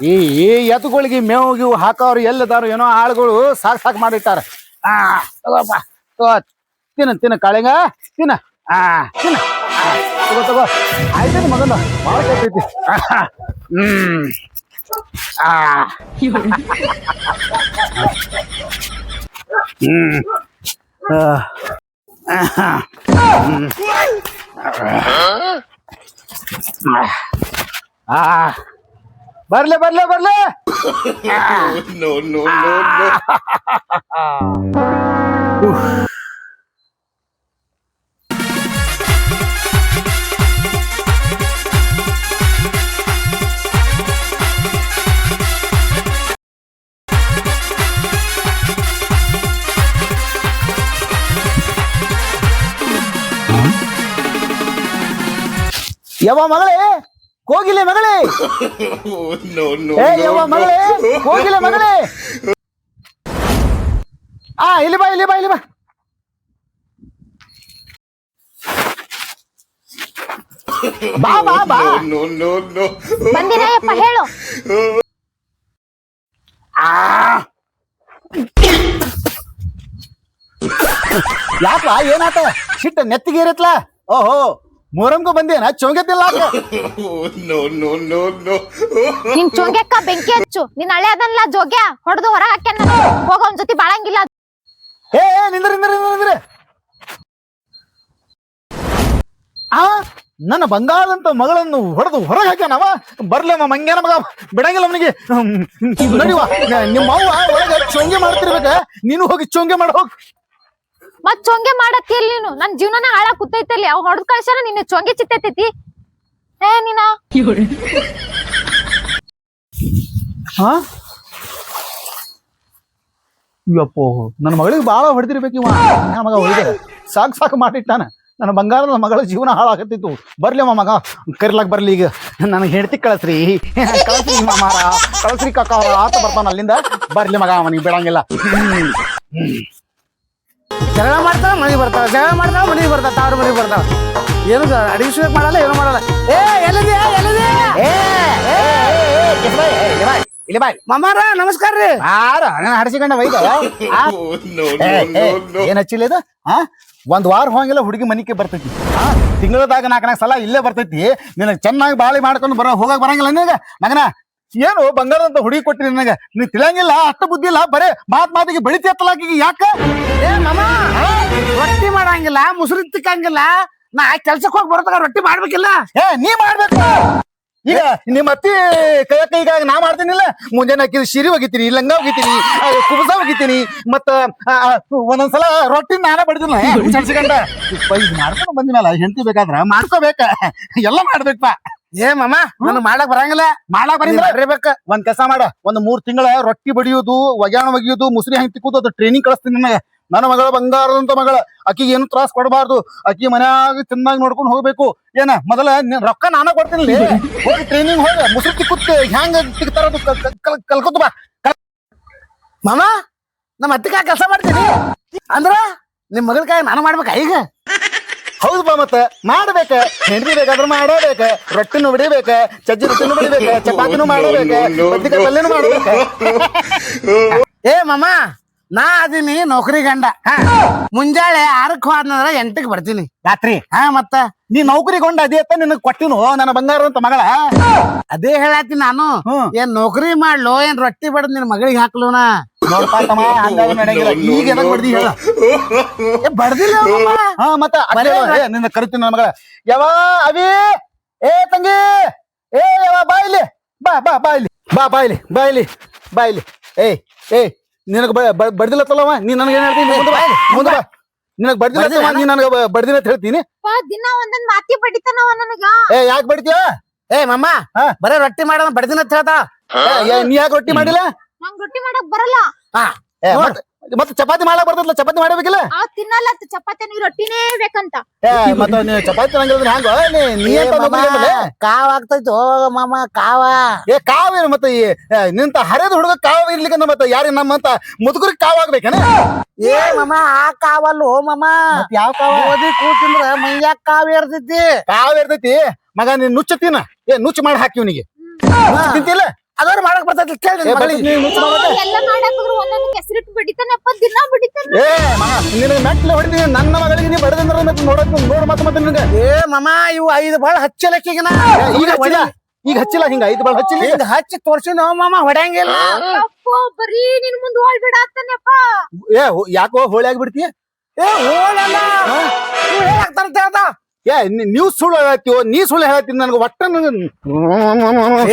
ಈ ಈ ಎತ್ತುಗಳಿಗೆ ಮೇವು ಗಿವು ಹಾಕೋರು ಎಲ್ಲಿದಾರು ಏನೋ ಆಳುಗಳು ಸಾಕ್ ಸಾಕ್ ಮಾಡಿಟ್ಟಾರ ಆ, ತಗೋಪ್ಪ, ತಗೋ, ತಿನ್ನ ತಿನ್ನ ಕಾಳಿಂಗ, ತಿನ್ನ. ಆ, ತಿನ್ನ. ತಗೋ ತಗೋ. ಆಯ್ತು ಮಗನ? ಭಾಳ ಕೆಟ್ಟೈತಿ. ಹ್ಮ್. ಆ. ಹ್ಮ್. ಆ. ಆ. ಬರ್ಲೆ ಬರ್ಲೆ ಬರ್ಲೆ no, no, no, no. ಯವ್ವ ಮಗಳೇ ಕೋಗಿಲೆ ಮಗಳೇ! Oh, ಏ ಯವ್ವ ಮಗಳೇ. ಕೋಗಿಲೆ ಮಗಳೇ! ಆ ಇಲ್ಲಿ ಬಾ ಇಲ್ಲಿ ಬಾ ಇಲ್ಲಿ ಬಾ. ಬಾ ಬಾ ಬಾ. No. ಬಂದಿರಯ್ಯಪ್ಪ ಹೇಳು. ಆ! ಯಾಕ ಏನಾತ? ಸಿಟ್ಟ ನೆತ್ತಿಗೆ ಇರತ್ಲ ಓಹೋ. ಮೂರಮ್ಗೂ ಬಂದೇನ? no. ನಿನ್ ಚೋಂಗ್ಯಕ್ಕ ಬೆಂಕಿ ಹಚ್ಚು. ನಿನ್ ಹಳೆ ಅದನ್ಲ ಜೋಗ್ಯ? ಹೊಡೆದು ಹೊರ ಹಾಕ್ಯಾನ ಹೋಗ ಒಂದ್ ಜೊತೆ ಬಾಳಂಗಿಲ್ಲ. ಏ ಏ, ನಿಂದ್ರ ನಿಂದ್ರ ನಿಂದ್ರ ನಿಂದ್ರ. ಆ ನನ್ನ ಬಂಗಾಳದಂತ ಮಗಳನ್ನು ಹೊಡೆದು ಹೊರಗೆ ಹಾಕ್ಯಾನವ? ಬರ್ಲಮ್ಮ ಮಂಗ್ಯಾನ ಮಗ ಬಿಡಂಗಿಲ್ಲ ಅವನಿಗೆ. ನಡಿವ ನಿಮ್ಮ ಅವ್ವ ಒಳಗೆ ಚೊಂಗೆ ಮಾಡ್ತಿರ್ಬೇಕ. ನೀನು ಹೋಗಿ ಚೋಂಗೆ ಮಾಡ ಹೋಗ್. ಮತ್ ಚೊಂಗೆ ಮಾಡತ್ತಿಲ್ ನೀನು? ನನ್ ಜೀವನನ ಹಾಳಾಗ್ ಕೂತೈತಲ್ಲಿ ಅವ್ ಹೊಡೆದ್ ಕಳ್ಸ್ಯಾರ ನಿನ್ನ ಚೊಂಗೆ ಚಿತ್ತೈತಿ ಏ, ನೀನ? ಹಾ? ಯಪ್ಪೋ ನನ್ನ ಮಗಳಿಗೆ ಬಾಳ ಹೊಡೆದಿರ್ಬೇಕು ಇವ. ನನ್ನ ಮಗ ಹೊಡೆದ. ಸಾಕು ಸಾಕು ಮಾಡಿಟ್ಟಾನ. ನನ್ನ ಮಗಳ ಜೀವನ ಹಾಳಾಗತ್ತಿತ್ತು. ಬರ್ಲಿ ಅಮ್ಮ ಮಗ. ಕರಿಲಾಕ್ ಬರ್ಲಿ ಈಗ. ನನಗೆ ಹೆಂಡತಿ ಕಳಸ್ರಿ. ಕಳಸ್ರಿ ಮಾರ. ಕಳಸ್ರಿ ಕಾಕ ಅವ್ರ ಆತ ಬರ್ತಾನ ಅಲ್ಲಿಂದ. ಬರ್ಲಿ ಮಗ ಅವನಿಗೆ ಬಿಡಂಗಿಲ್ಲ. ಜಗಳ ಮಾಡ್ತಾವ ಮನೆಗೆ ಬರ್ತಾವ ಜಗಳ ಮಾಡ್ತಾವ ಮನೆಗೆ ಬರ್ತಾವ ತಾವ್ರ ಮನೆಗೆ ಬರ್ತಾವ ಏನು ಅಡಿಗೆ ಮಾಡಲ್ಲ ಏನು ಮಾಡಲ್ಲ. ಏ ಎಲ್ಲಿದ್ಯಾ ಎಲ್ಲಿದ್ಯಾ? ಇಲ್ಲಿ ಬಾಯ್ ಮಾಮಾರ ನಮಸ್ಕಾರ ರೀ. ಯಾರ? ನಾನು ಹಡಿಸಿಕೊಂಡ ವೈದ. ಏನ್ ಹಚ್ಚಿಲ್ಲ ಇದು? ಹಾ? ಒಂದ್ ವಾರ ಹೋಗಿಲ್ಲ ಹುಡುಗಿ ಮನಿಗೆ ಬರ್ತೈತಿ. ಹಾ? ತಿಂಗಳದಾಗ ನಾಲ್ಕು ನಾಲ್ಕು ಸಲ ಇಲ್ಲೇ ಬರ್ತೈತಿ. ನಿನಗೆ ಚೆನ್ನಾಗಿ ಬಾಳಿ ಮಾಡ್ಕೊಂಡು ಬರೋ ಹೋಗಕ್ ಬರಂಗಿಲ್ಲ ನಿನಗೆ ಮಗನ ಏನು ಬಂಗಾರದಂತ ಹುಡುಗಿ ಕೊಟ್ಟಿ ನನಗೆ? ನೀ ತಿಳಿಯಂಗಿಲ್ಲ ಅಷ್ಟು ಬುದ್ಧಿ ಇಲ್ಲ ಬರೇ ಮಾತ್ ಮಾತಿಗೆ ಬೆಳಿತಿ ಎತ್ತಲಾಕಿ ಯಾಕ? ಏ ರೊಟ್ಟಿ ಮಾಡಂಗಿಲ್ಲ ಮುಸುರಿ ತಿಕ್ಕಂಗಿಲ್ಲ ನಾ ಕೆಲ್ಸಕ್ಕೆ ಹೋಗಿ ಬರ್ತಾಗ ರೊಟ್ಟಿ ಮಾಡ್ಬೇಕಿಲ್ಲ? ಏ ನೀ ಮಾಡ್ಬೇಕು. ಈಗ ನಿಮ್ಮ ಅತ್ತಿ ಕೈ ಈಗ ನಾ ಮಾಡ್ತೀನಿಲ್ಲ. ಮುಂಜಾನೆ ಹಾಕಿದ ಶಿರಿ ಒಗಿತೀನಿ ಲಂಗ ಒಗಿತೀನಿ ಆ, ಕುಬಸ ಒಗಿತೀನಿ ಮತ್ತ ಒಂದೊಂದ್ಸಲ ರೊಟ್ಟಿ ನಾನೇ ಬಡಿದಿಲ್ಲ. ಚಡ್ಸಿಕೊಂಡ ಮಾಡ್ಕೊಂಡು ಬಂದಿನಲ್ಲ ಹೆಂಡತಿ ಬೇಕಾದ್ರ ಮಾಡ್ಕೋಬೇಕ. ಎಲ್ಲ ಮಾಡ್ಬೇಕಪ್ಪ. ಏ ಮಾಮಾ ನನ್ ಮಾಡಕ್ ಬರಂಗಿಲ್ಲ. ಮಾಡಕ್ ಬರಬೇಕ. ಒಂದ್ ಕೆಲಸ ಮಾಡ. ಒಂದ್ ಮೂರ್ ತಿಂಗಳ ರೊಟ್ಟಿ ಬಡಿಯೋದು ಒಗ್ಯಾಣ ಒಗಿಯೋದು ಮುಸ್ರಿ ಹೆಂಗ್ ತಿಕ್ಕೋದು ಅದು ಟ್ರೈನಿಂಗ್ ಕಳಿಸ್ತೀನಿ ನನಗೆ. ನನ್ನ ಮಗಳ ಬಂಗಾರದಂತ ಮಗಳ. ಅಕ್ಕಿಗೆ ಏನು ತ್ರಾಸ್ ಕೊಡಬಾರ್ದು. ಅಕ್ಕಿ ಮನ್ಯಾಗ ಚೆನ್ನಾಗಿ ನೋಡ್ಕೊಂಡು ಹೋಗ್ಬೇಕು. ಏನ ಮೊದಲ ರೊಕ್ಕ ನಾನ ಕೊಡ್ತೀನಿ ಹೋಗಿ ಟ್ರೈನಿಂಗ್ ಹೋಗ ಮುಸ್ರಿ ತಿಕ್ಕುತ್ತೆ ಹೆಂಗ್ ತಿಕ್ತಾರ ಕಲ್ಕೊತ ಬಾ. ಮಾಮ ನಮ್ಮ ಅತ್ತಿಕ ಕೆಲಸ ಮಾಡ್ತೀನಿ. ಅಂದ್ರ ನಿಮ್ ಮಗಳ ಕಾಯಿ ನಾನು ಮಾಡ್ಬೇಕ ಈಗ? ಹೌದು ಬಾ ಮತ್ತ ಮಾಡ್ಬೇಕ. ಹೆಂಡ್ರಿ ಬೇಕಾದ್ರೆ ಮಾಡಬೇಕ. ರೊಟ್ಟಿನೂ ಬಿಡಿಬೇಕ ಚಜ್ಜಿ ರೊಟ್ಟಿನೂ ಬಿಡಿಬೇಕ ಚಪಾತಿನೂ ಮಾಡಬೇಕ ಬದ್ನಿಕಾಯಿ ಪಲ್ಯನೂ ಮಾಡಬೇಕ. ಏ ಮಮ್ಮ ನಾ ಅದೀನಿ ನೌಕರಿ ಗಂಡ. ಹಾ. ಮುಂಜಾಳೆ ಆರಕ್ಕೆ ಹೋದ್ನಂದ್ರ ಎಂಟಕ್ಕೆ ಬರ್ತೀನಿ. ರಾತ್ರಿ? ಹಾ ಮತ್ತ. ನೀ ನೌಕರಿಗೊಂಡ ಅದೇ ಅತ್ತ ನಿನಗ್ ಕೊಟ್ಟಿನು ನನ್ನ ಬಂಗಾರದಂತ ಮಗಳ? ಅದೇ ಹೇಳಾತಿ ನಾನು. ಹ್ಮ್. ಏನ್ ನೌಕರಿ ಮಾಡ್ಲೋ ಏನ್ ರೊಟ್ಟಿ ಬಡದ್ ನಿನ್ ಮಗಳಿಗೆ ಹಾಕ್ಲೋನ? ನೋಡ್ಪಾ ತಮ್ಮ ಹಂಗಾಗಿ ನಡೆಯಂಗಿಲ್ಲ ಈಗ ಎದಕ್ ಬಡ್ದಿ ಹೇಳ. ಏ ಬಡ್ದಿಲ್ಲ ಅವ್ನಮ್ಮ. ಹಾ ಮತ್ತ ಬರೇ ಅದೇ ನಿನ್ನ ಕರಿತೀನಿ ನನ್ನ ಮಗಳ. ಯಾವ ಅವಿ ಏ ತಂಗಿ ಏ ಯಾವ ಬಾ ಇಲ್ಲಿ. ಬಾ ಬಾ ಬಾ ಇಲ್ಲಿ. ಬಾ ಬಾ ಇಲ್ಲಿ ಬಾ ಇಲ್ಲಿ ಬಾ ಇಲ್ಲಿ. ಏಯ್ ಏಯ್ ನಿನಗ ಬಡ್ದಿಲ್ಲತ್ತಲ್ಲವ ನೀ ನನಗೆ ಏನ್ ಹೇಳ್ತೀನಿ ಮುಂದೆ ಬಾ ಮುಂದೆ ಬಾ. ನಿನಗ್ ಬಡ್ದಿಲ್ಲ ನೀ ನನಗೆ ಬಡ್ದಿಲ್ಲ ಅಂತ ಹೇಳ್ತೀನಿ. ದಿನ ಒಂದೊಂದ್ ಮಾತಿ ಬಡಿತಾನವ ನನಗ. ಏ ಯಾಕೆ ಬಡಿತೀಯ? ಏ ಮಮ್ಮ ಹಾ. ಬರೇ ರೊಟ್ಟಿ ಮಾಡೋಣ ಬಡ್ದಿನ ಅಂತ ಹೇಳ್ತಾ? ಏ, ನೀ ಯಾಕೆ ರೊಟ್ಟಿ ಮಾಡಿಲ್ಲ? ನಂಗ್ ರೊಟ್ಟಿ ಮಾಡಕ್ ಬರಲ್ಲ. ಹಾ ಏ. ಮತ್ತ್ ಮತ್ತೆ ಚಪಾತಿ ಮಾಡಕ್ ಬರ್ತದಲ್ಲ ಚಪಾತಿ ಮಾಡಬೇಕಿಲ್ಲ? ಅವ್ ತಿನ್ನಲ್ಲ ಅಂತ ಚಪಾತಿ ನೀವು ರೊಟ್ಟಿನೇ ಬೇಕಂತ. ಏ ಮತ್ತ ನೀವು ಚಪಾತಿ ಹ್ಯಾಂಗ ನೀ ನೀ ಏ ಮಾಮ? ಕಾವ್ ಆಗ್ತೈತೋ ಮಾಮ ಕಾವ. ಏ ಕಾವೇನು ಮತ್ತೆ ಈ ಏ, ನಿಂತ ಹರಿದ ಹುಡುಗ ಕಾವ್ ಇರ್ಲಿಕ್ಕೆ ಮತ್ತೆ ಯಾರಿಗೆ ನಮ್ಮಂತ ಮುದುಕರಿಗೆ ಕಾವ್ ಆಗ್ಬೇಕೇನ? ಏ ಮಾಮ ಆ ಕಾವಲ್ಲು ಮಾಮ. ಯಾವ ಕಾವ? ಓದಿ ಕೂತಿಂದ್ರ ಮೈಯಾಗ ಕಾವ್ ಇರ್ತೈತಿ ಕಾವ್ ಇರ್ತೈತಿ. ಮಗ ನೀನ್ ನುಚ್ಚ ತಿನ್ನ. ಏ ನುಚ್ಚ ಮಾಡಿ ಹಾಕಿ ಇವನಿಗೆ. ತಿಂತಿಲ್ಲ ಅದವ್ರು ಮಾಡಕ್ ಬರ್ತೈತಿ ಕೇಳಿ ನೀನ್? ಎಲ್ಲ ಮಾಡಾಕಿದ್ರು ಒಂದೊಂದು ಕೆಸರಿಟ್ಟು ಬಿಡಿತಾನಪ್ಪ ದಿನ ಬಿಡಿತಾನ. ಏ ಮಗ ನಿನಗೆ ಮೆಟ್ಲೆ ಹೊಡಿತೀನಿ ನನ್ನ ಮಗಳಿಗೆ ನೀ ಬಡದಂದ್ರ ಮತ್ತೆ ನೋಡಕ್ ನೋಡ್ ಮತ್ತೆ ಮತ್ತೆ ನಿನಗೆ. ಏ ಮಮ ಇವು ಐದು ಬಾಳ ಏ, ಈಗ ಹಚ್ಚಿಲ್ಲ ಈಗ ಹಚ್ಚಿಲ್ಲ ಹಿಂಗ ಐದು ಬಾಳ ಹಚ್ಚಿಲ್ಲ. ಈಗ. ಹಿಂಗ ಹಚ್ಚಿ ತೋರ್ಸಿನ ಮಾಮ ಹೊಡ್ಯಾಂಗಿಲ್ಲ. ಅಪ್ಪ ಬರೀ ನಿನ್ ಮುಂದ್ ಹೋಳ್ ಬಿಡಾತಾನಪ್ಪ ಏ ಹೋ- ಯಾಕೋ ಹೋಳಿ ಆಗ್ಬಿಡ್ತಿ ಏ ಹೋಳ ಇವ್ ಹೇಳಾಕ್ತಾರಂತ ಹೇಳ್ದ ಏ ನೀ- ನೀವ್ ಸುಳ್ಳು ಹೇಳತ್ತೀವೋ? ನೀ ಸುಳ್ಳು ಹೇಳತ್ತೀನಿ ನನಗೆ ಒಟ್ಟ ನನಗೆ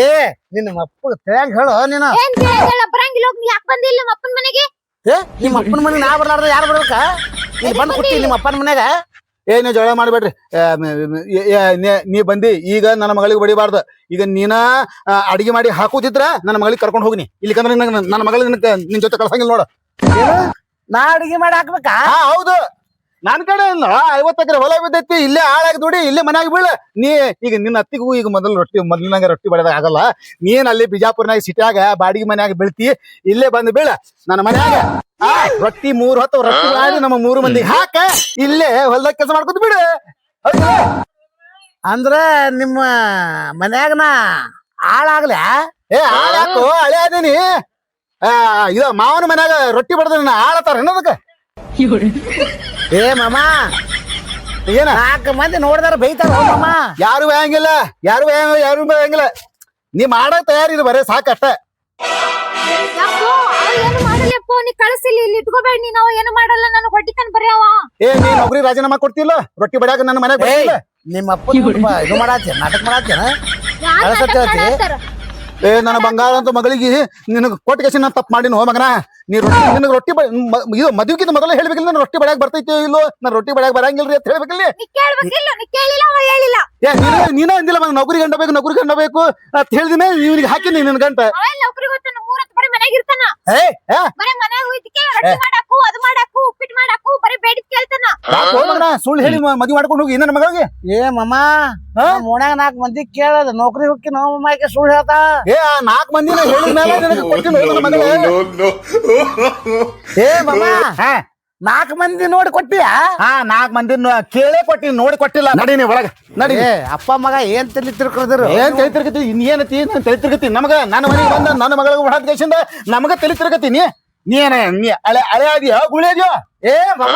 ಏ ನಿನ್ನ ಅಪ್ಪ ತಿಳಿಯಂಗ್ ಹೇಳು ನೀನು. ಏನ್ ಕೇಳಿಲ್ಲ ಬರಂಗಿಲ್ಲ ಹೋಗ್ ನೀ ಯಾಕೆ ಬಂದಿಲ್ಲ ನಿಮ್ಮ ಅಪ್ಪನ ಮನೆಗೆ. ಏ ನಿಮ್ಮ ಅಪ್ಪನ ಮನೆ ನಾ ಬರ್ಲಾರ್ದ ಯಾರು ಬರ್ಬೇಕ? ನೀ ಬಂದು ಕೊಟ್ಟಿ ನಿಮ್ಮ ಅಪ್ಪನ ಮನ್ಯಾಗ ಏ ನೀವು ಜಗಳ ಮಾಡ್ಬೇಡ್ರಿ. ನೀ- ಬಂದಿ ಈಗ ನನ್ನ ಮಗಳಿಗೆ ಬಡಿಬಾರ್ದು. ಈಗ ನೀನ ಅಡಿಗೆ ಮಾಡಿ ಹಾಕೋದಿದ್ರ ನನ್ನ ಮಗಳಿಗೆ ಕರ್ಕೊಂಡು ಹೋಗ್ನಿ. ಇಲ್ಲಿಕಂದ್ರೆ ನನ್ನ ಮಗಳ ನಿನ್ ಜೊತೆ ಕಳ್ಸಂಗಿಲ್ಲ ನೋಡು. ನಾ ಅಡಿಗೆ ಮಾಡಿ ಹಾಕ್ಬೇಕಾ? ಹಾ ಹೌದು. ನನ್ ಕಡೆ ಐವತ್ತ ಎಕರೆ ಹೊಲ ಬಿದ್ದೈತಿ ಇಲ್ಲೇ ಹಾಳಾಗಿ ದುಡಿ ಇಲ್ಲೇ ಮನ್ಯಾಗ ಬೀಳ. ನೀ ಈಗ ನಿನ್ನ ಅತ್ತಿಗೂ ಈಗ ಮೊದಲು ರೊಟ್ಟಿ ಮೊದಲಿನಂಗ ರೊಟ್ಟಿ ಬಡದಾಗ ಆಗಲ್ಲ. ನೀನ್ ಅಲ್ಲಿ ಬಿಜಾಪುರ್ನಾಗ ಸಿಟಿಯಾಗ ಬಾಡಿಗೆ ಮನ್ಯಾಗ ಬೀಳ್ತಿ ಇಲ್ಲೇ ಬಂದು ಬೀಳ. ನನ್ನ ಮನ್ಯಾಗ ಆ, ರೊಟ್ಟಿ ಮೂರ್ ಹೊತ್ತು ರೊಟ್ಟಿ ಮಾಡಿ ನಮ್ಮ ಮೂರು ಮಂದಿಗೆ ಹಾಕ ಇಲ್ಲೇ ಹೊಲ್ದಾಗ ಕೆಲಸ ಮಾಡ್ಕೊತ ಬಿಡು? ಅಂದ್ರ ನಿಮ್ಮ ಮನ್ಯಾಗ ನಾ ಹಾಳಾಗ್ಲ? ಏ ಹಾಳಾಕು ಹಳೆ ಅದೀನಿ. ಆ ಇದು ಮಾವನ ಮನ್ಯಾಗ ರೊಟ್ಟಿ ಬಡದ ಆಳತಾರ ಏನದಕ್ಕ ಏ ಮಾಮ. ಏನ? ನಾಲ್ಕು ಮಂದಿ ನೋಡಿದಾರ ಬೈತಾರ ಹೋ ಮಾಮ. ಯಾರು ಬೇಯಂಗಿಲ್ಲ ಯಾರು ಬೇಯಂಗಿಲ್ಲ ಯಾರು ಬೇಯಂಗಿಲ್ಲ. ನೀ ಮಾಡೋ ತಯಾರಿಲ್ಲ ಬರೇ ಸಾಕಷ್ಟ. ಯಾಕೋ ಅವ ಏನು ಮಾಡಲ್ಲಪ್ಪ ನೀ ಕಳಿಸಿಲ್ಲ ಇಲ್ಲಿ ಇಟ್ಕೋಬೇಡ ನೀನ್ ಅವ ಏನು ಮಾಡಲ್ಲ ನಾನು ಹೊಡಿತಾನ ಬರೀ ಅವ. ಏ ನೀ ನೌಕರಿ ರಾಜೀನಾಮಾ ಕೊಡ್ತಿಲ್ಲ? ರೊಟ್ಟಿ ಬಡ್ಯಾಕ ನನ್ನ ಮನೆಗೆ ಏಯ್ ಬರ್ತಿಲ್ಲ? ನಿಮ್ಮ ಅಪ್ಪ ಇದು ಮಾಡಾತಿ ನಾಟಕ ಯಾರ್ ಹೇಳ್ತಿ? ಏ ನನ್ನ ಬಂಗಾರ ಅಂತ ಮಗಳಿಗೆ ನಿನಗೆ ಕೊಟ್ಟು ಕೇಸಿ ನಾನು ತಪ್ಪು ಮಾಡಿನ ಮಗನ? ನೀ ರೊಟ್ಟಿ ನಿನಗೆ ರೊಟ್ಟಿ ಬ- ಮ- ಇದು ಮದುವೆಗಿಂತ ಮೊದಲೇ ಹೇಳ್ಬೇಕಿಲ್ಲ ನಾನು ರೊಟ್ಟಿ ಬಡಿಯಾಗ ಬರ್ತೈತೆ ಇಲ್ಲೋ? ನಾನು ರೊಟ್ಟಿ ಬಡ್ಯಾಕ ಬರಂಗಿಲ್ರಿ ಅಂತ ಹೇಳ್ಬೇಕಿಲ್ಲ ನೀ? ಕೇಳ್ಬೇಕಿಲ್ಲ ನೀ ಕೇಳಿಲ್ಲ ಅವ ಹೇಳಿಲ್ಲ. ಏ ನೀನ ನೀನ ಅಂದಿಲ್ಲ ಮಗ ನೌಕರಿ ಗಂಡ ಬೇಕು ನೌಕರಿ ಗಂಡ ಬೇಕು ಅಂತ ಹೇಳಿದ ಮೇಲೆ ಇವನಿಗೆ ಹಾಕಿನಿ ನಿನ್ನ ಗಂಟ. ಅವ ಎಲ್ಲಿ ನೌಕರಿ ಗೊತ್ತಾನ? ಮೂರ್ ಹೊತ್ತು ಬರೀ ಮನೆಗ್ ಇರ್ತಾನ? ಏ ಏ. ಬರೀ ಮನೆಗ್ ಹೋಯ್ತಿಕೆ ರೊಟ್ಟಿ ಮಾಡಾಕು ಅದು ಮಾಡಾಕು ಉಪ್ಪಿಟ್ಟು ಮಾಡಾಕು ಬರೀ ಬೇಡಿದ್ ಕೇಳ್ತಾನ ಯಾಕೋ ಮಗನ ಸುಳ್ಳು ಹೇಳಿ ಮದ್ವೆ ಮಾಡ್ಕೊಂಡು ಹೋಗಿ. ನನ್ನ ಮಗಳಿಗೆ ಏ ಮಮ್ಮಾ? ಮೋಣ್ಯಾಗ ನಾಲ್ಕು ಮಂದಿ ಕೇಳದ. ನೌಕರಿ ಹೋಗಿ ನಾವು ಮಾಕೆ ಸುಳ್ಳು ಹೇಳ್ತಾ? ಏ ಆ ನಾಲ್ಕು no. ಏ ಮಮ್ಮ ಹಾ. ನಾಲ್ಕು ಮಂದಿ ನೋಡಿ ಕೊಟ್ಟಿಯಾ? ಹಾ ನಾಲ್ಕು ಮಂದಿ ಕೇಳೇ ಕೊಟ್ಟಿ ನೋಡಿ ಕೊಟ್ಟಿಲ್ಲ. ನಡೀನಿ ಒಳಗ. ನಡಿ ಅಪ್ಪ ಮಗ ಏನ್ ತಲಿ ತಿರ್ಕೊದ್ರು? ಏನ್ ತಲೆ ತಿರ್ಗತಿ ಇನ್ನೇನತಿ? ನಾನು ತಲೆ ತಿರ್ಗತಿ ನಮಗ ನನ್ನ ಮನೆಗೆ ಬಂದ ನನ್ನ ಮಗಳಿಗೆ ಹೊಡೆದ ದೇಶದಿಂದ ನಮಗ ತಲೆ ತಿರ್ಗತಿ ನೀ ನೀ ಅಳೆ ಹಳೆ ಗುಳಿ ಆದ್ಯೋ? ಏ ಮಾಮ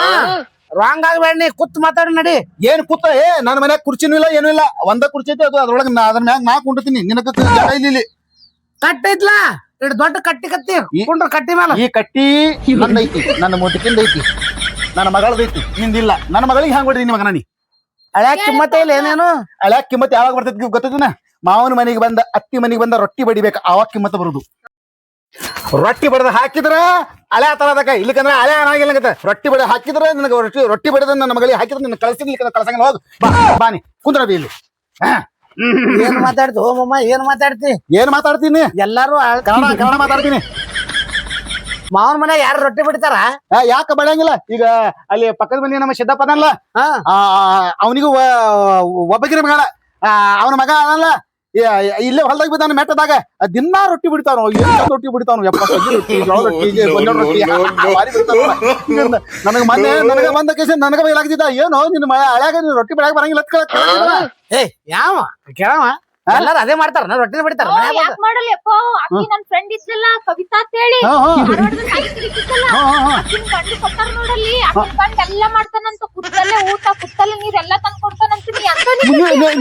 ರಾಂಗ್ ಆಗ್ಬೇಡ ನೀ ಕುತ್ ಮಾತಾಡಿ ನಡಿ. ಏನ್ ಕೂತ? ಏ ನನ್ನ ಮನ್ಯಾಗ ಕುರ್ಚಿನೂ ಇಲ್ಲ ಏನೂ ಇಲ್ಲ. ಒಂದ ಕುರ್ಚಿ ಐತಿ ಅದು ಅದ್ರೊಳಗ ನಾ ಅದ್ರ ಮ್ಯಾಗ ನಾ ಕುಂಡಿರ್ತೀನಿ. ನಿನಗ ಜಾಗ ಇಲ್ಲ ಇಲ್ಲಿ. ಕಟ್ಟೈತ್ಲಾ ಇಡ್ ದೊಡ್ಡ ಕಟ್ಟಿ ಕತ್ತಿ. ಈ- ಕುಂಡ್ರ ಕಟ್ಟಿ ಮೇಲೆ ಈ ಕಟ್ಟಿ ನನ್ನ ಐತಿ ನನ್ನ ಮುಟಕಿಂದ ಐತಿ ನನ್ನ ಮಗಳದೈತಿ ನಿಂದಿಲ್ಲ ನನ್ನ ಮಗಳಿಗೆ ಹ್ಯಾಂಗ್ ಹೊಡಿದೀನಿ ನಿಮಗ ನಾನಿ? ಹಳ್ಯಾಗ ಕಿಮ್ಮತ್ತ ಇಲ್ಲ ಏನೇನು? ಅಳ್ಯಾಕ ಕಿಮ್ಮತ್ ಯಾವಾಗ ಬರ್ತೈತಿ ಗೊತ್ತೈತಿನ? ಮಾವನ ಮನೆಗೆ ಬಂದ ಅತ್ತಿ ಮನೆಗೆ ಬಂದ ರೊಟ್ಟಿ ಬಡಿಬೇಕು ಅವಾಗ ಕಿಮ್ಮತ್ ಬರುದು. ರೊಟ್ಟಿ ಬಡದ ಹಾಕಿದ್ರ ಹಳೆ ತರದಕ್ಕ ಇಲ್ಲಿಕಂದ್ರ ಹಳೆ ಆಗಿಲ್ಲ ರೊಟ್ಟಿ ಬಡ ಹಾಕಿದ್ರೆ ನನಗೆ ರೊಟ್ಟಿ ರೊಟ್ಟಿ ಬಡದ ನನ್ನ ಮಗಳಿಗೆ ಹಾಕಿದ್ರೆ ನಿನ್ನ ಕಳ್ಸಿದ್ ಇಲ್ಲಿಕಂದ್ರ ಕಳ್ಸಂಗಿಲ್ಲ. ಹೋಗು. ಬಾನಿ ಕುಂದ್ರ ಬಿ ಇಲ್ಲಿ. ಹಾ. ಏನ್ ಮಾತಾಡ್ತಿ? ಓ ಏನ್ ಮಾತಾಡ್ತಿ? ಏನ್ ಮಾತಾಡ್ತೀನಿ? ಎಲ್ಲಾರು ಕನ್ನಡ ಕನ್ನಡ ಮಾತಾಡ್ತೀನಿ. ಮಾವನ್ ಮನೆ ಯಾರು ರೊಟ್ಟಿ ಬಿಡ್ತಾರ? ಯಾಕೆ ಬಡಂಗಿಲ್ಲ ಈಗ ಅಲ್ಲಿ ಪಕ್ಕದ ಮನೆ ನಮ್ಮ ಸಿದ್ದಪ್ಪನಲ್ಲ ಹಾ. ಅವನಿಗೂ ಒಬ್ಬಗಿನ ಮಗಳ. ಅವನ ಮಗ ಅದಲ್ಲ ಇಲ್ಲೇ ಹೊಲ್ದಾಗ ಬಿದ್ದಾನ ಮೆಟ್ಟದಾಗ ದಿನ ದಿನಾ ರೊಟ್ಟಿ ಬಿಡ್ತಾನ ಏನ್ ರೊಟ್ಟಿ ಬಿಡ್ತಾನ? ರೊಟ್ಟಿ ಗೊಂಜಾಳ. ನನಗ ಮೊನ್ನೆ ನನಗ ಬಂದ ಕೇಸ ನನಗ ಬೈಲಾಗ್ತಿದ್ದ ಏನು ನಿನ್ನ ಮಳೆ ಹಳ್ಯಾಗ ನೀನ್ ರೊಟ್ಟಿ ಬಿಡಾಕ ಬರಂಗಿಲ್ಲ. ಏ ಯಾವ ಕೇಳವ? ಎಲ್ಲಾರು ಅದೇ ಮಾಡ್ತಾರ ರೊಟ್ಟಿ ಬಿಡ್ತಾರ ಫ್ರೆಂಡ್ ಕವಿತಾ ಅಂತ ಹೇಳಿ. ನೋಡಲ್ಲಿ. ಗಂಡ ಎಲ್ಲ ಮಾಡ್ತಾನಂತ ಕುತ್ತಲ್ಲೇ ಊಟ ಕುತ್ತಲ್ಲೇ ನೀರೆಲ್ಲ ತಂದ್ ಕೊಡ್ತಾನಂತ ನೀ ಅಂತ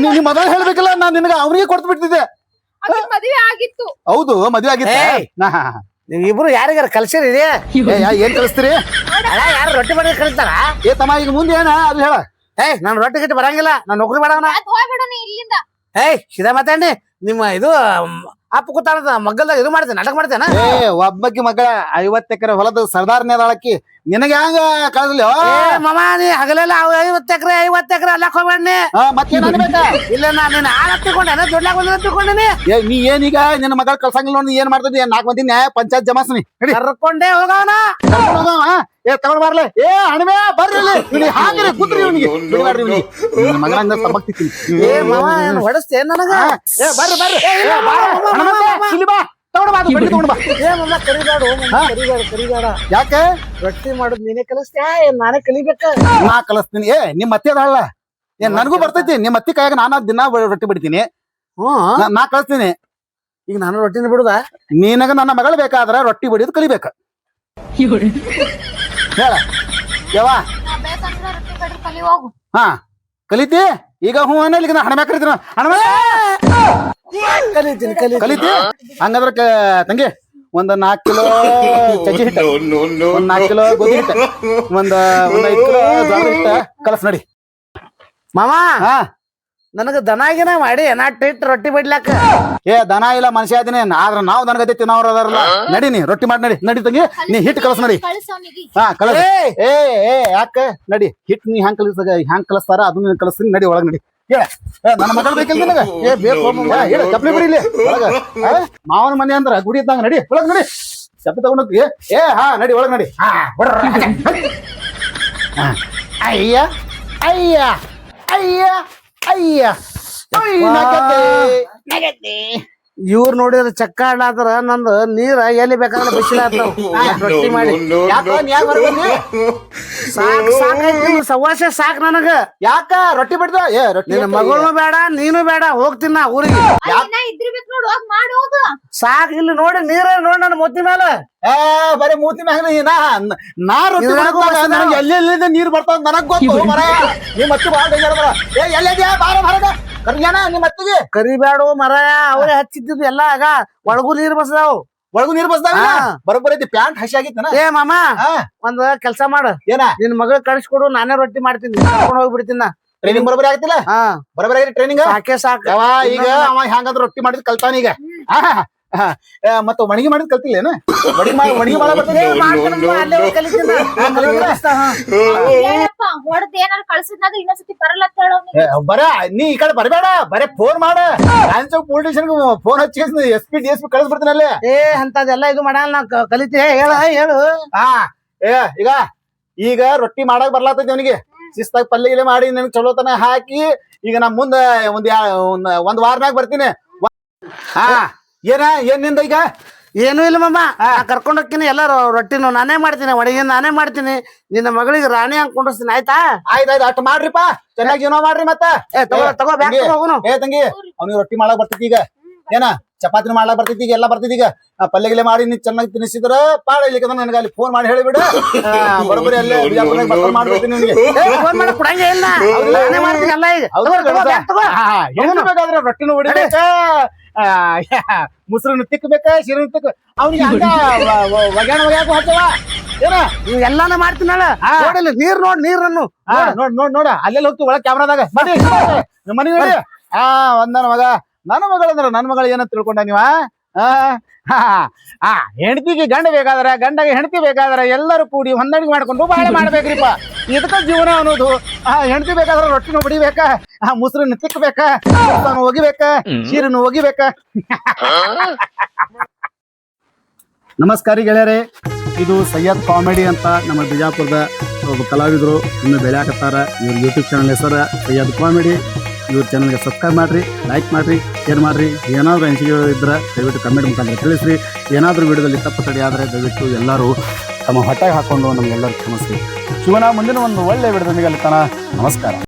ನೀ- ಮೊದಲು ಹೇಳ್ಬೇಕಲ್ಲ ನಾನ್ ನಿನಗ ಅವ್ರಿಗೆ ಕೊಡ್ತು ಬಿಟ್ಟಿದ್ದೆ. ಆಕಿನ್ ಮದ್ವೆ ಆಗಿತ್ತು. ಹೌದು ಮದ್ವೆ ಆಗಿತ್ತೆ? ಇಬ್ರು ಯಾರಿಗಾರ ಕಲ್ಸಿರಿ ಏ, ಯಾ- ಏನ್ ಕಲಿಸ್ತೀರಿ? ಯಾರು ರೊಟ್ಟಿ ಮಾಡಿ ಕಲಿತಾರ? ಏ ತಮ್ಮ ಈಗ ಮುಂದೆ ಏನ? ಅದು ಹೇಳ. ಏಯ್ ನಾನ್ ರೊಟ್ಟಿ ಗಿಟ್ಟಿ ಬರಂಗಿಲ್ಲ. ನಾನ್ ನೌಕರಿ ಮಾಡವನ. ಅದ್ ಹೋಗ್ಬಿಡು ಇಲ್ಲಿಂದ. ಏಯ್ ಸಿದಾ ಮಾತಾಡಿ ನಿಮ್ಮ ಇದು ಅಪ್ಪ ಕೂತಾಳ ಮಗ್ಗಲ್ದಾಗ ಇದು ಮಾಡ್ತೇನೆ ನಾಟಕ ಮಾಡ್ತೇನ? ಏ ಒಬ್ಬಕ್ಕೆ ಮಗಳ ಐವತ್ತು ಎಕರೆ ಹೊಲದ ಸರ್ದಾರ್ನೇ ಅದಾಳಕ್ಕಿ ನಿನಗೆ ಹ್ಯಾಂಗ ಕಳ್ಸಲಿ ಏ ಮಮ ನೀ ಹಗಲೆಲ್ಲ ಐವತ್ತು ಎಕರೆ ಐವತ್ತು ಎಕರೆ ಅಲ್ಲ ಹೋಗ್ಬೇಡಿ ಅನ್ಬೇಕಾ? ಇಲ್ಲ ನಾ ನಿನ್ನ ಆಳ ತಿಳ್ಕೊಂಡೆ ದೊಡ್ಡ ಬಂದ ತಿಳ್ಕೊಂಡಿನಿ ಏ ನೀ ಏನೀಗ ನಿನ್ನ ಮಗಳ ಕಳ್ಸಂಗಿಲ್ಲ ನೋಡಿ ಏನ್ ಮಾಡ್ತಿದ್ದಿ? ನಾಲ್ಕು ಮಂದಿ ನ್ಯಾಯ ಪಂಚಾಯತ್ ಜಮಾಸ್ನಿ ಕರ್ಕೊಂಡೇ ಹೋಗವನ? ಏ ತಗೊಂಡ್ ಬರ್ಲೆ ಏ ಹಣಮೆ ಬರ್ರಿ ಇಲ್ಲಿ. ಹಾಕ್ರಿ ಕುದ್ರಿ ಇವ್ನಿಗೆ. ಬಿಡ್ಬ್ಯಾಡ್ರಿ ಇವ್ನಿಗೆ. ನಿನ್ನ ಮಗನಂಗ ಏ ಮಾವ ಏನ್ ಹೊಡಸ್ತೇನ್ ನನಗ? ಏ ಬರ್ರಿ ಬರ್ರಿ. ಏ, ಏ, ಬಾ, ಹನುಮಂತ, ಇಲ್ಲಿ ಬಾ. ತಗೊಂಡ್ ಬಾ ಅದು ಬಡ್ಡಿ ತಗೊಂಡ್ ಬಾ. ಏ ಮಮ್ಮ ಕರಿಬೇಡ ಮಮ್ಮ ಕರಿಬೇಡ ಕರಿಬೇಡ. ಯಾಕೆ? ರೊಟ್ಟಿ ಮಾಡುದ್ ನೀನೇ ಕಲಿಸ್ತ್ಯಾ? ಏನ್ ನಾನೇ ಕಲಿಬೇಕ? ನಾ ಕಲಿಸ್ತೀನಿ. ಏ ನಿಮ್ ಅತ್ತೆ ಅದಾಳ ಏನ್ ನನಗೂ ಬರ್ತೈತಿ. ನಿಮ್ ಅತ್ತಿ ಕೈಯಾಗ ನಾನ ದಿನ ರೊಟ್ಟಿ ಬಿಡ್ತೀನಿ. ಹ್ಮ್. ನಾ- ನಾ ಕಳಿಸ್ತೀನಿ ಈಗ ನಾನು ರೊಟ್ಟಿನ ಬಿಡುದ? ನಿನಗ ನನ್ನ ಮಗಳು ಬೇಕಾದ್ರ ರೊಟ್ಟಿ ಬಡಿಯೋದು ಕಲಿಬೇಕ. ಹೇಳ. ಯವ್ವ. ನಾ ಬೇಕಂದ್ರ ರೊಟ್ಟಿ ಕಡ್ರಿ ಕಲಿ ಹೋಗು. ಹಾ. ಕಲಿತಿ? ಈಗ ಹ್ಞೂ ಅನ್ನಲಿ ನಾ ಹಣ ಮ್ಯಾಕ್ ಕಲಿತೀನಿ ಕಲಿತೀನಿ ಕಲಿತಿ? ಹಂಗಂದ್ರ ಕ- ತಂಗಿ ಒಂದ್ ನಾಲ್ಕು ಕಿಲೋ ಚಜ್ಜಿ ಹಿಟ್ಟ. ಒಂದ್ ನಾಲ್ಕು ಕಿಲೋ ಗೋಧಿ ಹಿಟ್ಟ. ಒಂದ್ ಒಂದ್ ಐದು ಕಿಲೋ ಜ್ವಾಳ ಹಿಟ್ಟ ಕಲಸ್ ನಡಿ. ಮಾಮಾ ಹಾ. ನನಗ ದನಾಗಿನ ಮಾಡಿ ನಾ ಟ್ರಿಟ್ ರೊಟ್ಟಿ ಬಿಡ್ಲಾಕ. ಏ ದನ ಇಲ್ಲ ಮನುಷ್ಯ ಅದೀನಿ ಆದ್ರ ನಾವು ನನಗತ್ತೆ ತಿನ್ನೋರ್ ಅದಾರಲ್ಲ. ನಡಿ ನೀ ರೊಟ್ಟಿ ಮಾಡಿ ನಡಿ. ನಡಿ ತಂಗಿ. ನೀ ಹಿಟ್ ಕಲಸ್ ನಡಿ. ಹಾ ಕಳಸ. ಏ! ಏ ಏ ಯಾಕ? ನಡಿ. ಹಿಟ್ ನೀ ಹ್ಯಾಂಗ್ ಕಲಿಸ ಹ್ಯಾಂಗ್ ಕಲಸ್ತಾರ ಅದನ್ನ ಕಲಿಸ್ತೀನಿ ನಡಿ ಒಳಗ್ ನಡಿ. ಹೇಳ ನನ್ನ ಮಗಳು ಬೇಕಿಲ್ಲ ನಿನಗ? ಏ ಬೇಕು ಹೇಳ ಚಪ್ಪಲಿ ಬಿಡಿ ಇಲ್ಲಿ. ಮಾವನ ಮನೆ ಅಂದ್ರ ಗುಡಿ ಇದ್ದಂಗ ನಡಿ. ಒಳಗ್ ನಡಿ. ಚಪ್ಪಲಿ ತಗೊಂಡ್ ಹೋಗಿ ಏ ಹಾ ನಡಿ ಒಳಗ್ ನಡಿ. ಹಾ. ಅಯ್ಯ ಅಯ್ಯ ಅಯ್ಯ. ಅಯ್ಯ ಅಯ್ಯ ಅಯ್ಯ ಅಯ್ಯ ನಗತ್ತೆ, ನಗತ್ತೆ. ಇವ್ರು ನೋಡಿದ್ರ ಚಕ್ಕ ಆಡ್ಲಾದ್ರ ನಂದು ನೀರ ಎಲ್ಲಿ ಬೇಕಾದ್ರೆ ಬಿಸಿಲ ರೊಟ್ಟಿ ಮಾಡಿ. ಸಾಕ್ ಸಾಕೈತಿ ಸವಾಸ ಸಾಕ್ ನನಗ. ಯಾಕ? ರೊಟ್ಟಿ ಬಿಡ್ದ? ಏ ರೊಟ್ಟಿ ನಿನ್ನ? ಮಗಳು ಬೇಡ ನೀನು ಬೇಡ ಹೋಗ್ತೀನಿ ನಾ ಊರಿಗೆ. ಅಲ್ಲಿನ ಇದ್ರಿಬೇಕು ನೋಡು ಹೋಗ್ ಮಾಡಿ ಹೋಗು. ಸಾಕ್ ಇಲ್ಲಿ ನೋಡಿ ನೀರ ನೋಡಿ ನನ್ನ ಮೂತಿ ಮೇಲೆ ಏ ಬರೀ ಮೂತಿ ಮ್ಯಾಗ ನೀ ರೊಟ್ಟಿ ಎಲ್ಲಿ ಎಲ್ಲಿಂದ ಮಸ್ತ್ ನನಗೆ ಎಲ್ಲೆಲ್ಲಿಂದ ನೀರ್ ಬರ್ತಾವ ನನಗ್ ಗೊತ್ತು ಮರ ನೀ ಮತ್ತೆ ಬಾಳ ಡೇಂಜರ್ ಬರ ಏ ಎಲ್ಲಿದ್ಯಾ? ಬಾರ ಮರಗ ನಿಮ್ಮ ಅತ್ತಿಗೆ? ಕರಿಬೇಡ ಮರ ಅವರೇ ಹಚ್ಚಿದ್ದು ಎಲ್ಲ ಆಗ ಒಳಗೂ ನೀರ್ ಬಸ್ದಾವ್. ಒಳಗು ನೀರ್ ಬಸ್ದಾಗ ಬರೋಬ್ಬರ ಐತಿ ಪ್ಯಾಂಟ್ ಹಸಿ ಆಗಿತ್ತನ? ಏ ಮಾಮ ಒಂದ್ ಕೆಲ್ಸ ಮಾಡು. ಏನ? ನಿನ್ ಮಗಳ ಕಳಿಸ್ಕೊಡು ನಾನೇ ರೊಟ್ಟಿ ಮಾಡ್ತೀನಿ ಕರ್ಕೊಂಡು ಹೋಗ್ಬಿಡ್ತೀನಿ. ನಾ ಟ್ರೈನಿಂಗ್ ಬರೋಬ್ಬರಿ ಆಗತ್ತಿಲ್ಲ? ಹಾ. ಬರೋಬ್ಬರಿ ಆಗೈತಿ ಟ್ರೈನಿಂಗ್ ಸಾಕೆ ಸಾಕ್. ಯಾವ ಈಗ ಅವ ಹೆಂಗಂದ್ರ ರೊಟ್ಟಿ ಮಾಡಿದ್ ಕಲ್ತಾನ ಈಗ. ಮತ್ತ ಒಣಗಿ ಮಾಡಿದ್ ಕಲ್ತಿಲ್ಲ ಏನ? ಒಣಗಿ ಮಾಡಿ ಒಣಗಿ ಮಾಡ ಬರ್ತದೆ ಹಾ. ಹೊಡ್ದ್ ಏನಾರ ಕಳ್ಸಿದ್ನಾಗ ಇನ್ನೊಂದ್ಸತಿ ಬರಲ್ಲ ಅಂತ ಹೇಳ ಬರ ನೀ ಈ ಕಡೆ ಬರಬೇಡ ಬರೇ ಫೋನ್ ಮಾಡ. ಪೊಲೀಸ್ ಸ್ಟೇಷನ್ ಫೋನ್ ಹಚ್ಚಿ S P D S P ಕಳಿಸ್ಬಿಡ್ತೀನಿ ಅಲ್ಲೇ. ಏ ಅಂತದೆಲ್ಲ ಇದು ಮಾಡಲ್ಲ ನಾ ಕ- ಕಲಿತೀನಿ ಏ, ಹೇಳ ಹೇಳು. ಹಾ ಏ ಈಗ ಈಗ ರೊಟ್ಟಿ ಮಾಡಕ್ ಬರ್ಲಾತೈತಿ ಅವನಿಗೆ. ಶಿಸ್ತಾಗಿ ಪಲ್ಯ ಇಲ್ಲೇ ಮಾಡಿ ನನಗೆ ಚಲೋತನ ಹಾಕಿ ಈಗ ನಾ ಮುಂದ ಒಂದ್ ಒಂದ್ ವಾರನಾಗ ಬರ್ತೀನಿ. ಹಾ. ಏನ? ಏನ್ನಿಂದ ಈಗ? ಏನೂ ಇಲ್ಲ ಮಮ್ಮ ಕರ್ಕೊಂಡು ಹೋಗ್ತೀನಿ ಎಲ್ಲ ರೊಟ್ಟಿನು ನಾನೇ ಮಾಡ್ತೀನಿ ಒಡಗಿನ ನಾನೇ ಮಾಡ್ತೀನಿ. ನಿನ್ನ ಮಗಳಿಗೆ ರಾಣಿ ಹಂಗ್ ಕುಂಡಿಸ್ತೀನಿ ಆಯ್ತಾ? ಆಯ್ತ್ ಆಯ್ತು ಅಷ್ಟ್ ಮಾಡ್ರಿಪ್ಪ. ಚೆನ್ನಾಗಿ ಜೀವನ ಮಾಡ್ರಿ ಮತ್ತ. ಏ ತಗೋ ಬ್ಯಾಗ್ ಹೋಗುನು. ಏ ತಂಗಿ ಅವ್ನಿಗೆ ರೊಟ್ಟಿ ಮಾಡಕ್ ಬರ್ತೈತಿ ಈಗ. ಏನ? ಚಪಾತಿನ ಮಾಡ್ಲಾಕ್ ಬರ್ತೈತಿ ಈಗ ಎಲ್ಲ ಬರ್ತೈತಿ ಈಗ. ಪಲ್ಯ ಮಾಡಿ ನೀ ಚೆನ್ನಾಗಿ ತಿನ್ನಿಸಿದ್ರ ಪಾಡ ಇಲ್ಲಿಗೆ ನನಗೆ ಅಲ್ಲಿ ಫೋನ್ ಮಾಡಿ ಹೇಳಿಬಿಡು. ಬಿಡು ಬರೋಬ್ಬರಿ ಅಲ್ಲೇ ಮಾಡ್ಬಿಡ್ತೀನಿ ನಿನಗೆ. ಇಲ್ಲ. ರೊಟ್ಟಿನೂ ಹೊಡಿಬೇಕ. ಮುಸ್ರನ್ನು ತಿಕ್ಕಬೇಕ ಶಿರನ್ ತಿಕ್ಕ. ಅವ್ನಿಗೆ ಹಂಗ ಒಗ್ಯಾಣ ಒಗ್ಯಾಕು ಹಚ್ಚವ ಏನ? ನೀವು ಎಲ್ಲಾನು ಮಾಡ್ತೀನಲ್ಲ. ನೋಡಿಲ್ಲ ನೀರ್ ನೋಡ್ ನೀರನ್ನು. ಹಾ, ನೋಡ್. ನೋಡ್ ನೋಡ ಅಲ್ಲೆಲ್ಲ ಹೋಗ್ತಿ ಒಳಗ್ ಕ್ಯಾಮ್ರಾದಾಗ ನಿಮ್ಮ ಮನೆ ನೋಡಿ. ಆ ಒಂದನ ಮಗ. ನನ್ನ ಮಗಳಂದ್ರ ನನ್ನ ಮಗಳ ಏನಂತ ತಿಳ್ಕೊಂಡ ನೀವ? ಆ, ಹೆಂಡತಿಗೆ ಗಂಡ ಬೇಕಾದ್ರೆ ಗಂಡಗೆ ಹೆಂಡತಿ ಬೇಕಾದ್ರೆ ಎಲ್ಲರೂ ಕೂಡಿ ಹೊಂದಾಣಿಕೆ ಮಾಡ್ಕೊಂಡು ಬಾಳೆ ಮಾಡ್ಬೇಕ್ರಿಪ್ಪ. ಇದಕ್ಕ ಜೀವನ ಅನ್ನೋದು. ಆ ಹೆಂಡತಿ ಬೇಕಾದ್ರೆ ರೊಟ್ಟಿನ ಹೊಡಿಬೇಕ ಆ ಮುಸ್ರನ್ನ ತಿಕ್ಕಬೇಕ ಒಗಿಬೇಕ? ಶೀರನ್ನು ಒಗಿಬೇಕ? ನಮಸ್ಕಾರ ಗೆಳೆಯರೇ. ಇದು ಸಯ್ಯದ್ ಕಾಮಿಡಿ ಅಂತ ನಮ್ಮ ಬಿಜಾಪುರದ ಒಬ್ಬ ಕಲಾವಿದರು ಇನ್ನು ಬೆಳೆಯಾಕತ್ತಾರ. ಇವ್ರ ಯೂಟ್ಯೂಬ್ ಚಾನಲ್ ಹೆಸರು ಸಯ್ಯದ್ ಕಾಮಿಡಿ. ಇವ್ರ ಚಾನಲ್ಗೆ ಸಬ್ಸ್ಕ್ರೈಬ್ ಮಾಡಿರಿ ಲೈಕ್ ಮಾಡಿರಿ ಶೇರ್ ಮಾಡಿರಿ. ಏನಾದರೂ ಅನಿಸಿಕೆಗಳು ಇದ್ದರೆ ದಯವಿಟ್ಟು ಕಮೆಂಟ್ ಮುಖಾಂತರ ತಿಳಿಸ್ರಿ. ಏನಾದರೂ ವಿಡಿಯೋದಲ್ಲಿ ತಪ್ಪು ತಡೆ ಆದರೆ ದಯವಿಟ್ಟು ಎಲ್ಲರೂ ತಮ್ಮ ಹೊಟ್ಟೆಗೆ ಹಾಕೊಂಡು ನಮಗೆಲ್ಲರೂ ಕ್ಷಮಿಸ್ರಿ. ಶಿವನ ಮುಂದಿನ ಒಂದು ಒಳ್ಳೆಯ ವಿಡಿಯೋದೊಂದಿಗೆ ಅಲ್ಲಿ ನಮಸ್ಕಾರ.